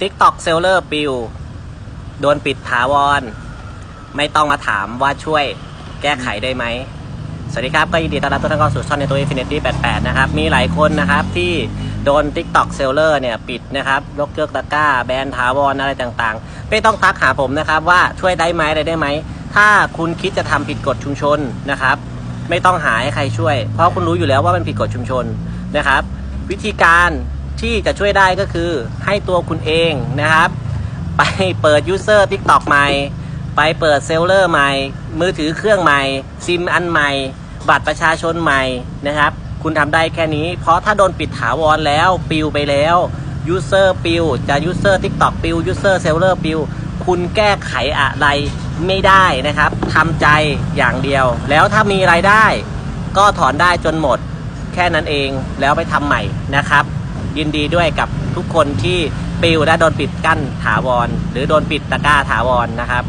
TikTok Seller ปิวโดนปิดถาวร ไม่ต้องมาถามว่าช่วยแก้ไขได้ไหม สวัสดีครับ ก็ยินดีต้อนรับทุกท่านเข้าสู่ช่องในตัว Infinity 88 นะครับ มีหลายคนนะครับที่โดน TikTok Seller เนี่ยปิดนะครับยกเลิกตะกร้า แบนถาวรอะไรต่างๆ ไม่ต้องทักหาผมนะครับว่าช่วยได้ไหมอะไรได้ไหม ถ้าคุณคิดจะทำผิดกฎชุมชนนะครับ ไม่ต้องหาให้ใครช่วย เพราะคุณรู้อยู่แล้วว่ามันผิดกฎชุมชนนะครับ วิธีการ ที่จะช่วยได้ก็คือให้ตัวคุณเองนะครับ ไปเปิด User TikTok ใหม่ ไปเปิดเซลเลอร์ใหม่ มือถือเครื่องใหม่ ซิมอันใหม่ บัตรประชาชนใหม่นะครับ คุณทำได้แค่นี้ เพราะถ้าโดนปิดถาวรแล้วปิวไปแล้ว User ปิวจะ User TikTok ปิว User Seller ปิวคุณแก้ไขอะไรไม่ได้นะครับทำใจอย่างเดียว แล้วถ้ามีรายได้ ก็ถอนได้จนหมด แค่นั้นเองแล้วไปทำใหม่นะครับ ยินดีด้วยกับทุกคนที่ปิวและโดนปิดกั้นถาวร หรือโดนปิดตะกร้าถาวรนะครับ